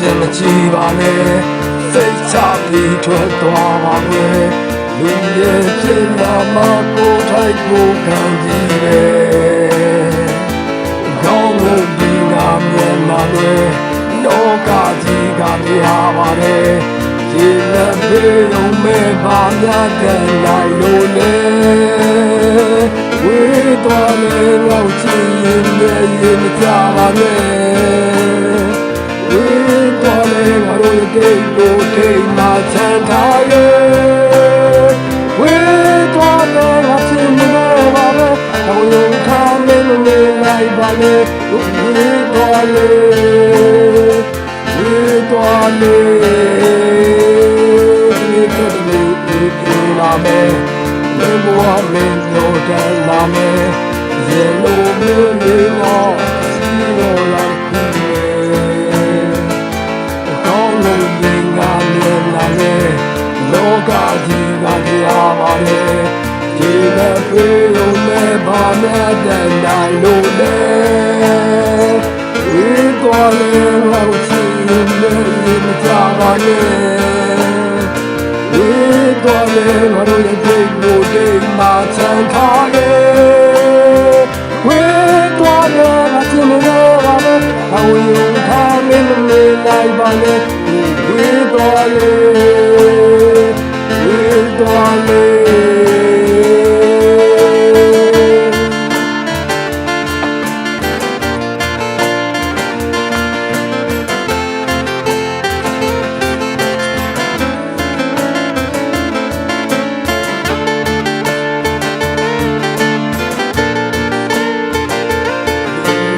ကြည်ပါနဲ့စိတ်ချပြီးထွက်သွားပါမယ်လူရဲ့ဖြစ်လာမှကိုယ်ထိုက်ကိုခံကြည့်ပဲကောင်းလို့ဒီငါမြန်မာတွေလောကကြီးကမြားပါတယ်ဒီလက်ပေုံမဲ့ပါများတဲ့နိုင်လို့လေဝေးတော်လေလောက်ချင်ရင်လည်းရင်မကြပါနဲ့ဝေးတော်လေငါ တို့ရဲ့ကိတ်ကိုထိတ်မှချမ်းသာရဲ့ဝေးတော်လေငါချင်နေပါပဲတော့ယုံထားမင်းနေလိုက်ပါလေဝေးတော်လေဝေးတော်လေဒီကနေ့ဒီလာမယ်လေဘဝမင်းတို့တယ်လာမယ်ရေလိုမျိုး လာလေလောကကြီးကကြားပါလေဒီမဲ့ပြေုံမဲ့ဘာနဲ့တဲ့နိုင်လို့လေဒီတော်လေလောက်ချင်နေမကြပါနဲ့ဒီတော်လေငါတို့ရဲ့ဒီလိုဒီမှာချမ်းသာလေဝေးတော်လေငါချင်နေပါမယ်အဝေးထားမင်းနေလိုက်ပါလေဝေးတော်လေဝေး တော်လေ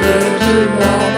Let it